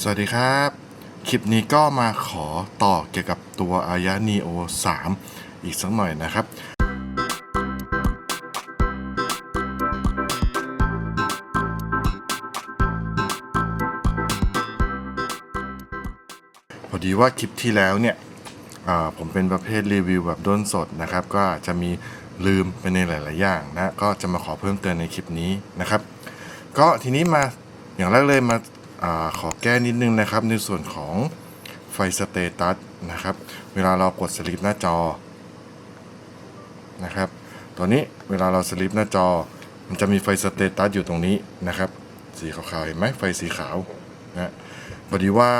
สวัสดีครับ คลิปนี้ก็มาขอต่อเกี่ยวกับตัวอายะ Neo 3อีกสักหน่อยนะครับ พอดีว่าคลิปที่แล้วเนี่ยผมเป็นประเภทรีวิวแบบด้นสดนะครับ ก็จะมีลืมไปในหลาย ๆ อย่างนะ ก็จะมาขอเพิ่มเติมในคลิปนี้นะครับ ก็ทีนี้มาอย่างแรกเลยมา อขอแก้นิดนึงนะครับ ในส่วนของไฟสเตตัสนะครับ เวลาเรากดสลิปหน้าจอนะครับตอนนี้เวลาเราสลิปหน้าจอ มันจะมีไฟสเตตัสอยู่ตรงนี้นะครับ สีขาวๆเห็นไหมไฟสีขาวนะพอดีว่า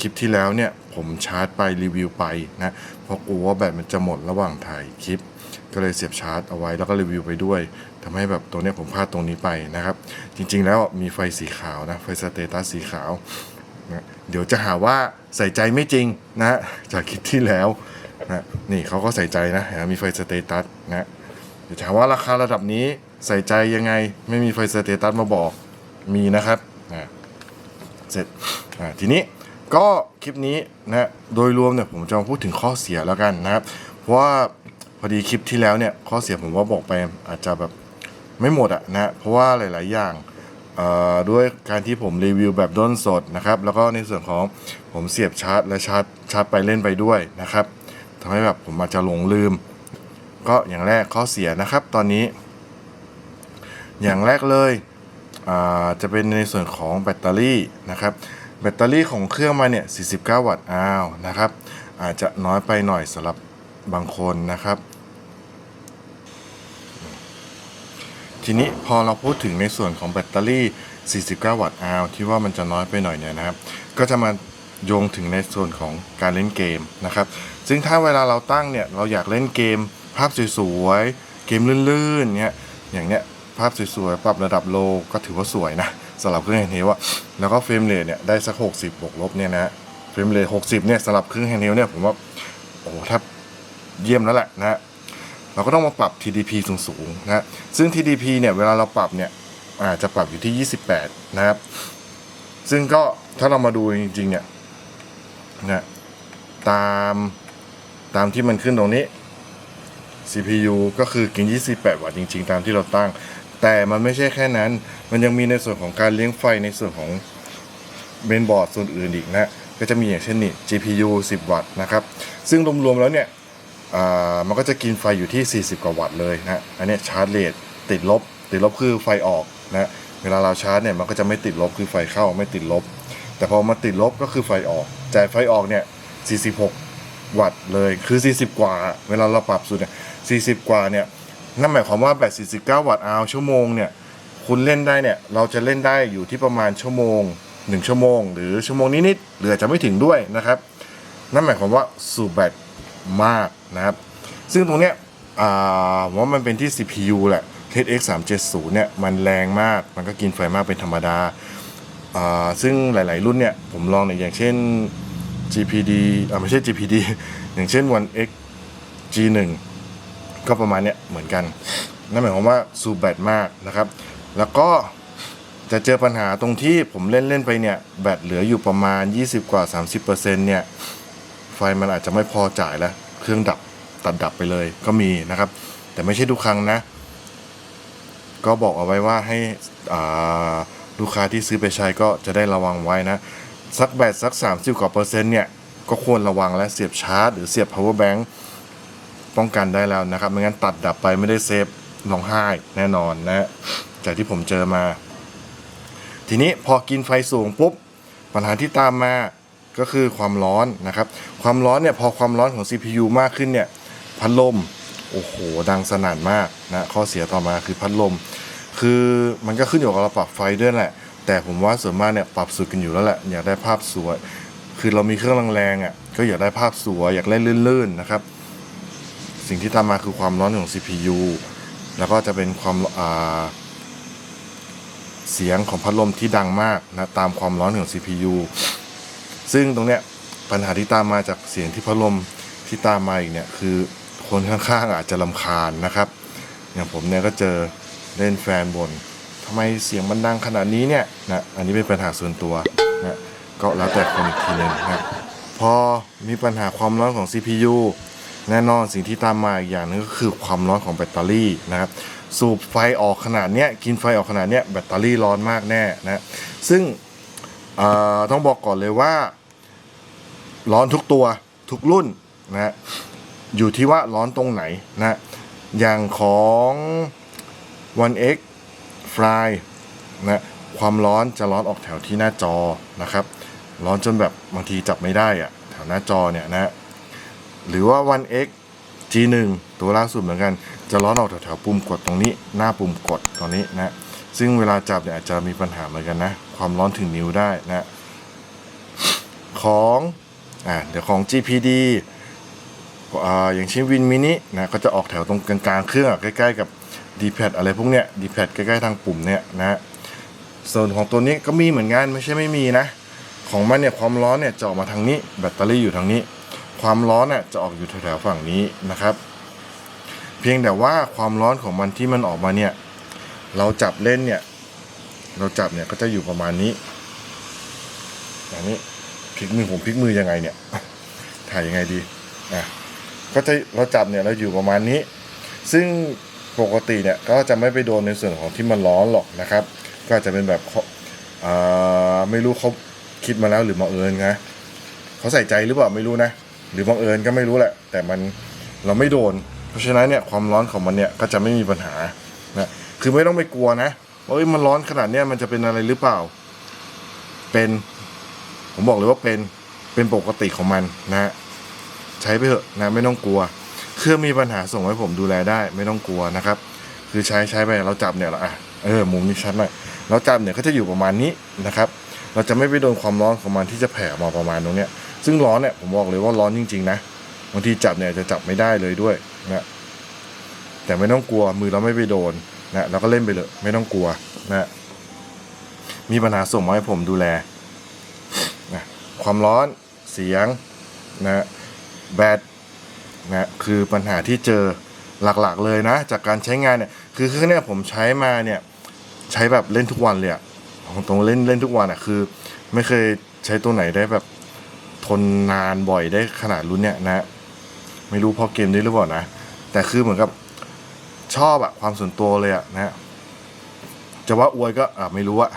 คลิปที่แล้วเนี่ยผมชาร์จไปรีวิวไปนะเพราะกลัวว่าแบตมันจะหมดระหว่างถ่ายคลิป ก็เลยเสียบชาร์จเอาไว้แล้วก็รีวิวไปด้วยทำให้แบบตัวเนี้ยผมพลาดตรงนี้ไปนะครับ จริงๆ แล้วมีไฟสีขาวนะไฟสเตตัสสีขาวนะเดี๋ยวจะหาว่าใส่ใจไม่จริงนะจากคลิปที่แล้วนะนี่เขาก็ใส่ใจนะมีไฟสเตตัสนะเดี๋ยวถามว่าราคาระดับนี้ใส่ใจยังไงไม่มีไฟสเตตัสมาบอกมีนะครับนะเสร็จอ่าทีนี้ก็คลิปนี้นะโดยรวมเนี่ยผมจะมาพูดถึงข้อเสียแล้วกันนะครับ เพราะว่าพอดีคลิปที่แล้วเนี่ยข้อเสียผมว่าบอกไปอาจจะแบบ ไม่หมดอะนะเพราะว่าหลาย ๆ อย่างด้วยการที่ผมรีวิวแบบด้นสดนะครับ แล้วก็ในส่วนของผมเสียบชาร์จและชาร์จชาร์จไปเล่นไปด้วยนะครับทำให้แบบผมอาจจะหลงลืม ก็อย่างแรกข้อเสียนะครับ ตอนนี้ อย่างแรกเลยจะเป็นในส่วนของแบตเตอรี่นะครับ แบตเตอรี่ของเครื่องมาเนี่ย 49 วัตต์อ้าวนะครับ อาจจะน้อยไปหน่อยสำหรับบางคนนะครับ ทีนี้พอเราพูดถึงในส่วนของแบตเตอรี่ 49 วัตต์อาวที่ว่ามันจะน้อยไปหน่อยเนี่ยนะครับ ก็จะมาโยงถึงในส่วนของการเล่นเกมนะครับ ซึ่งถ้าเวลาเราตั้งเนี่ยเราอยากเล่นเกม ภาพสวยๆ เกมลื่นๆเนี่ยอย่างเนี้ยภาพสวยๆ ปรับระดับโลก็ถือว่าสวยนะสำหรับเครื่องแฮนด์เฮลอะแล้วก็เฟรมเรทเนี่ยได้สัก 60บวกลบเนี่ยนะเฟรมเรท60เนี่ยสำหรับเครื่องแฮนด์เฮลเนี่ยผมว่าโอ้โหถ้าเยี่ยมแล้วแหละนะ เราก็ต้องมาปรับ TDP สูงๆนะซึ่ง TDP เนี่ยเวลาเราปรับเนี่ยอาจจะปรับอยู่ที่ 28 นะครับ ซึ่งก็ถ้าเรามาดูจริงๆเนี่ยนะตามตามที่มันขึ้นตรงนี้ CPU ก็คือกิน 28 วัตต์จริง ๆ ตามที่เราตั้ง แต่มันไม่ใช่แค่นั้น มันยังมีในส่วนของการเลี้ยงไฟในส่วนของเมนบอร์ดส่วนอื่นอีกนะ ก็จะมีอย่างเช่นนี่ GPU 10 วัตต์นะครับ ซึ่งรวมๆแล้วเนี่ย มันก็จะกินไฟอยู่ที่ 40 กว่าวัตต์เลยนะอันนี้ชาร์จเรทติดลบ ติดลบคือไฟออกนะเวลาเราชาร์จเนี่ยมันก็จะไม่ติดลบคือไฟเข้าไม่ติดลบ แต่พอมาติดลบก็คือไฟออกจ่ายไฟออกเนี่ย 46 วัตต์เลยคือ 40 กว่า เวลาเราปรับสุดเนี่ย 40 กว่าเนี่ยนั่นหมายความว่าแบต49 วัตต์อาชั่วโมงเนี่ยคุณเล่นได้เนี่ยเราจะเล่นได้อยู่ที่ประมาณชั่วโมง 1 ชั่วโมง หรือชั่วโมงนิดๆหรือจะไม่ถึงด้วยนะครับ นั่นหมายความว่าสูบแบต มากนะครับ ซึ่งตรงเนี้ยผมว่ามันเป็นที่ CPU แหละ HX 370เนี่ยมันแรงมาก มันก็กินไฟมากเป็นธรรมดา ซึ่งหลาย ๆ รุ่นเนี่ยผมลองเนี่ยอย่างเช่น GPD อ่าไม่ใช่ GPD อย่างเช่น One X G1 ก็ประมาณเนี้ยเหมือนกัน นั่นหมายความว่าสูบแบตมากนะครับ แล้วก็จะเจอปัญหาตรงที่ผมเล่นเล่นไปเนี่ย แบตเหลืออยู่ประมาณ 20 กว่า 30%เนี่ย ฟมันอาจจะไม่พอจ่ายแล้ว เครื่องดับตัดดับไปเลยก็มีนะครับ แต่ไม่ใช่ทุกครั้งนะ ก็บอกเอาไว้ว่าให้ลูกค้าที่ซื้อไปใช้ก็จะได้ระวังไว้นะ สักแบตสัก 30กว่าเปอร์เซ็นต์เนี่ย ก็ควรระวังและเสียบชาร์จ หรือเสียบ power bank ป้องกันได้แล้วนะครับ ไม่งั้นตัดดับไปไม่ได้เซฟร้องไห้แน่นอนนะ จากที่ผมเจอมา ทีนี้พอกินไฟสูงปุ๊บปัญหาที่ตามมา ก็คือความร้อนนะครับ ความร้อนเนี่ยพอความร้อนของ CPU มากขึ้นเนี่ยพัดลม โอ้โห ดังสนั่นมากนะข้อเสียต่อมาคือพัดลม คือมันก็ขึ้นอยู่กับเราปรับไฟด้วยแหละ แต่ผมว่าส่วนมากเนี่ยปรับสุดกันอยู่แล้วแหละ อยากได้ภาพสวย คือเรามีเครื่องแรงๆอะก็อยากได้ภาพสวย อยากเล่นลื่นๆนะครับ สิ่งที่ตามมาคือความร้อนของ CPU แล้วก็จะเป็นความอ่าเสียงของพัดลมที่ดังมากนะตามความร้อนของ CPU ซึ่งตรงเนี้ยปัญหาที่ตามมาจากเสียงที่พัดลมที่ตามมาอีกเนี่ยคือคนข้างๆอาจจะลำคาญนะครับ อย่างผมเนี่ยก็เจอเล่นแฟนบนทำไมเสียงมันดังขนาดนี้เนี่ยนะอันนี้เป็นปัญหาส่วนตัวนะก็แล้วแต่คนอีกทีนึงนะพอมีปัญหาความร้อนของ CPU แน่นอนสิ่งที่ตามมาอีกอย่างหนึงก็คือความร้อนของแบตเตอรี่นะครับสูบไฟออกขนาดเนี้ยกินไฟออกขนาดเนี้ยแบตเตอรี่ร้อนมากแน่นะซึ่งเอ่อต้องบอกก่อนเลยว่า ร้อนทุกตัวทุกรุ่นนะฮะอยู่ที่ว่าร้อนตรงไหนนะอย่างของ 1x Fly นะความร้อนจะร้อนออกแถวที่หน้าจอนะครับ ร้อนจนแบบบางทีจับไม่ได้อะแถวหน้าจอเนี่ยนะหรือว่า 1x G1 ตัวล่าสุดเหมือนกัน จะร้อนออกแถวๆปุ่มกดตรงนี้ หน้าปุ่มกดตรงนี้นะซึ่งเวลาจับเนี่ยอาจจะมีปัญหาเหมือนกันนะ ความร้อนถึงนิ้วได้นะ ของ อ่าเดี๋ยวของ GPD อ่าอย่างเช่นวินมินินะก็จะออกแถวตรงกลางๆเครื่องอะใกล้ๆกับ d p a d อะไรพวกเนี้ย d p a d ใกล้ๆทางปุ่มเนี่ยนะส่วนของตัวนี้ก็มีเหมือนกันไม่ใช่ไม่มีนะ ของมันเนี่ยความร้อนเนี่ยจะออกมาทางนี้ แบตเตอรี่อยู่ทางนี้ ความร้อนน่ะจะออกอยู่แถวๆฝั่งนี้นะครับ เพียงแต่ว่าความร้อนของมันที่มันออกมาเนี่ยเราจับเล่นเนี่ยเราจับเนี่ยก็จะอยู่ประมาณนี้อย่างนี้ ลิกมือผมพลิกมือยังไงเนี่ย ถ่ายยังไงดีอะก็จะเราจับเนี่ยเราอยู่ประมาณนี้ ซึ่งปกติเนี่ยก็จะไม่ไปโดนในส่วนของที่มันร้อนหรอกนะครับ ก็จะเป็นแบบเอ่าไม่รู้เขาคิดมาแล้วหรือมาเอิญนะเขาใส่ใจหรือเปล่าไม่รู้นะ หรือบังเอิญก็ไม่รู้แหละ แต่มันเราไม่โดน เพราะฉะนั้นเนี่ยความร้อนของมันเนี่ยก็จะไม่มีปัญหานะคือไม่ต้องไปกลัวนะว่าเอ้ยมันร้อนขนาดเนี้ยมันจะเป็นอะไรหรือเปล่า เป็น ผมบอกเลยว่าเป็นเป็นปกติของมันนะใช้ไปเถอะนะไม่ต้องกลัว เครื่องมีปัญหาส่งให้ผมดูแลได้ไม่ต้องกลัวนะครับ คือใช้ใช้ไปเราจับเนี่ยเราอะเออมุมนี้ชัดหน่อยเราจับเนี่ยก็จะอยู่ประมาณนี้นะครับ เราจะไม่ไปโดนความร้อนของมันที่จะแผ่มาประมาณตรงเนี้ยซึ่งร้อนเนี่ยผมบอกเลยว่าร้อนจริง ๆ นะบางทีจับเนี่ยจะจับไม่ได้เลยด้วยนะแต่ไม่ต้องกลัวมือเราไม่ไปโดนนะเราก็เล่นไปเลย ไม่ต้องกลัวนะมีปัญหาส่งมาให้ผมดูแล ความร้อนเสียงนะแบตนะคือปัญหาที่เจอหลักๆเลยนะ จากการใช้งานเนี่ยคือเครื่องเนี่ยผมใช้มาเนี่ยใช้แบบเล่นทุกวันเลยอะของตรงเล่นเล่นทุกวันอะคือ ไม่เคยใช้ตัวไหนได้แบบทนนานบ่อยได้ขนาดรุ่นเนี้ยนะไม่รู้เพอเกมด้วยหรือเปล่านะแต่คือเหมือนกับชอบอะความส่วนตัวเลยอะนะจะว่าอวยก็อะไม่รู้อะ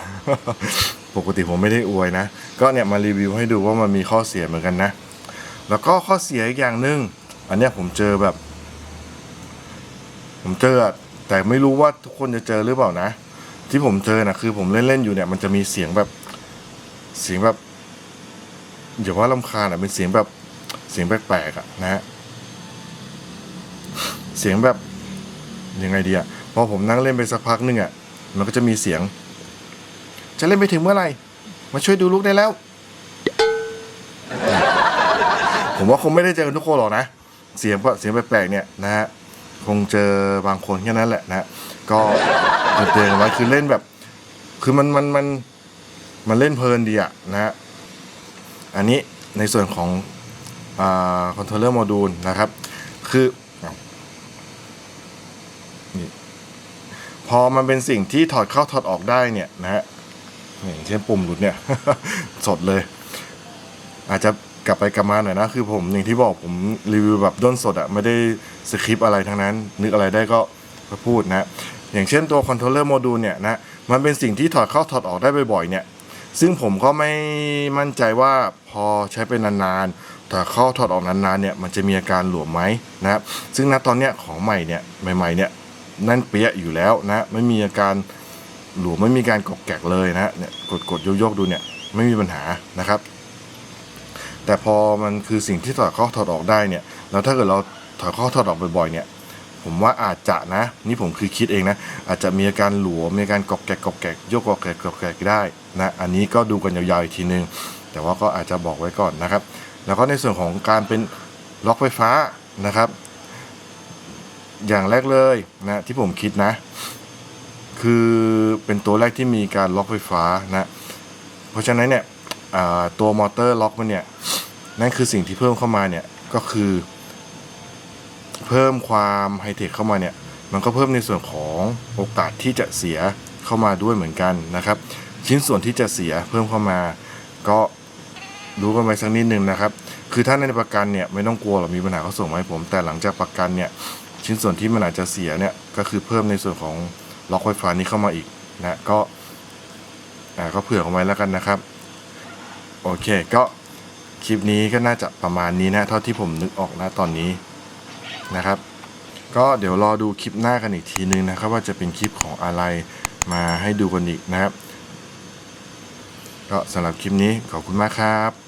ปกติผมไม่ได้อวยนะ ก็เนี่ยมารีวิวให้ดูว่ามันมีข้อเสียเหมือนกันนะ แล้วก็ข้อเสียอีกอย่างหนึ่งอันเนี้ยผมเจอแบบ ผมเจอแต่ไม่รู้ว่าทุกคนจะเจอหรือเปล่านะ ที่ผมเจอนะคือผมเล่น ๆ อยู่เนี่ยมันจะมีเสียงแบบเสียงแบบอย่าว่าลำคาญอะเป็นเสียงแบบเสียงแปลกๆอะนะฮะเสียงแบบยังไงดีอะพอผมนั่งเล่นไปสักพักหนึงอะมันก็จะมีเสียง จะเล่นไปถึงเมื่อไหร่ มาช่วยดูลูกได้แล้ว ผมว่าคงไม่ได้เจอทุกคนหรอกนะ เสียงก็เสียงแปลกๆเนี่ยนะฮะ คงเจอบางคนแค่นั้นแหละนะฮะก็เตือนไว้คือเล่นแบบ คือมันมันมันมันเล่นเพลินดีอะนะฮะ อันนี้ในส่วนของคอนโทรลเลอร์โมดูลนะครับ คือนี่พอมันเป็นสิ่งที่ถอดเข้าถอดออกได้เนี่ยนะฮะ อย่างเช่นปุ่มหลุดเนี่ย สดเลย อาจจะกลับไปกลับมาหน่อยนะ คือผมอย่างที่บอกผมรีวิวแบบด้นสดอะไม่ได้สคริปอะไรทั้งนั้น นึกอะไรได้ก็พูดนะ อย่างเช่นตัวคอนโทรลเลอร์โมดูลเนี่ยนะมันเป็นสิ่งที่ถอดเข้าถอดออกได้บ่อยๆเนี่ย ซึ่งผมก็ไม่มั่นใจว่าพอใช้ไปนานๆแต่เข้าถอดออกนานๆเนี่ยมันจะมีอาการหลวมไหมนะครับซึ่งณตอนเนี้ยของใหม่เนี่ยใหม่ๆเนี่ยนั่นเปี้ยอยู่แล้วนะไม่มีอาการ หลวมไม่มีการกอกแกกเลยนะฮะเนี่ยกดกดๆโยกๆดูเนี่ยไม่มีปัญหานะครับ แต่พอมันคือสิ่งที่ถอดข้าถอดออกได้เนี่ยแล้วถ้าเกิดเราถอดข้าถอดออกบ่อยๆเนี่ยผมว่าอาจจะนะ นี่ผมคือคิดเองนะ อาจจะมีอาการหลวมมีอาการกอกแกกกอกแกกโยกกอกแกกกอกแกกได้นะอันนี้ก็ดูกันยาวๆอีกทีนึง แต่ว่าก็อาจจะบอกไว้ก่อนนะครับ แล้วก็ในส่วนของการเป็นล็อกไฟฟ้านะครับ อย่างแรกเลยนะที่ผมคิดนะ คือเป็นตัวแรกที่มีการล็อกไฟฟ้านะเพราะฉะนั้นเนี่ยตัวมอเตอร์ล็อกมันเนี่ยนั่นคือสิ่งที่เพิ่มเข้ามาเนี่ยก็คือ เพิ่มความไฮเทคเข้ามาเนี่ยมันก็เพิ่มในส่วนของโอกาสที่จะเสียเข้ามาด้วยเหมือนกันนะครับ ชิ้นส่วนที่จะเสียเพิ่มเข้ามา ก็รู้กันไว้สักนิดนึงนะครับ คือถ้าในประกันเนี่ยไม่ต้องกลัวหรอกมีปัญหาเขาส่งมาให้ผม แต่หลังจากประกันเนี่ยชิ้นส่วนที่มันอาจจะเสียเนี่ยก็คือเพิ่มในส่วนของ ล็อกไฟฟ้านี้เข้ามาอีกนะก็อ่าก็เผื่อเอาไว้แล้วกันนะครับ โอเคก็คลิปนี้ก็น่าจะประมาณนี้นะ เท่าที่ผมนึกออกนะตอนนี้นะครับ ก็เดี๋ยวรอดูคลิปหน้ากันอีกทีนึงนะครับ ว่าจะเป็นคลิปของอะไรมาให้ดูกันอีกนะครับ ก็สำหรับคลิปนี้ขอบคุณมากครับ